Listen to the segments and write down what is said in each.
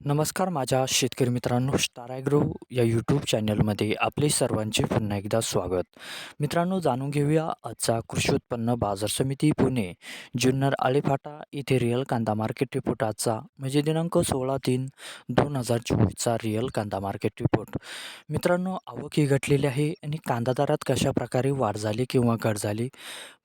नमस्कार माझ्या शेतकरी मित्रांनो स्टार ॲग्रो या यूट्यूब चॅनलमध्ये आपले सर्वांचे पुन्हा एकदा स्वागत. मित्रांनो जाणून घेऊया आजचा कृषी उत्पन्न बाजार समिती पुणे जुन्नर आळेफाटा इथे रिअल कांदा मार्केट रिपोर्ट आजचा म्हणजे दिनांक सोळा तीन दोन हजार चोवीसचा रिअल कांदा मार्केट रिपोर्ट मित्रांनो आवक ही घटलेली आहे आणि कांदा दरात कशा प्रकारे वाढ झाली किंवा घट झाली?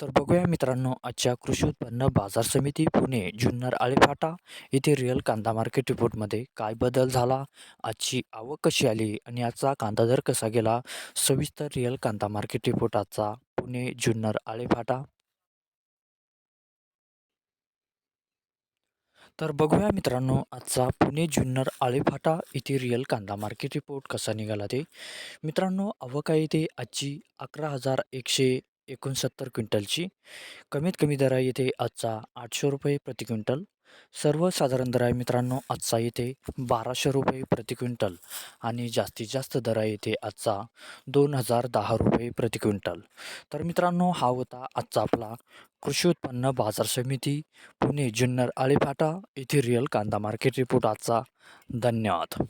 तर बघूया मित्रांनो आजच्या कृषी उत्पन्न बाजार समिती पुणे जुन्नर आळेफाटा येथे रिअल कांदा मार्केट रिपोर्टमध्ये काय बदल झाला आजची आवक कशी आली आणि आजचा कांदा दर कसा गेला? सविस्तर रिअल कांदा मार्केट रिपोर्ट आजचा पुणे जुन्नर आळेफाटा तर बघूया मित्रांनो आजचा पुणे जुन्नर आळेफाटा येथे रिअल कांदा मार्केट रिपोर्ट कसा निघाला ते. मित्रांनो आवक आहे ते आजची अकरा हजार एकशे एकोणसत्तर क्विंटलची. कमीत कमी दर आहे येथे आजचा आठशे रुपये प्रति क्विंटल. सर्वसाधारण दर आहे मित्रांनो आजचा येथे बाराशे रुपये प्रति क्विंटल. आणि जास्तीत जास्त दर आहे येथे आजचा दोन हजार दहा रुपये प्रति क्विंटल. तर मित्रांनो हा होता आजचा आपला कृषी उत्पन्न बाजार समिती पुणे जुन्नर आळेफाटा येथे रिअल कांदा मार्केट रिपोर्ट आजचा. धन्यवाद.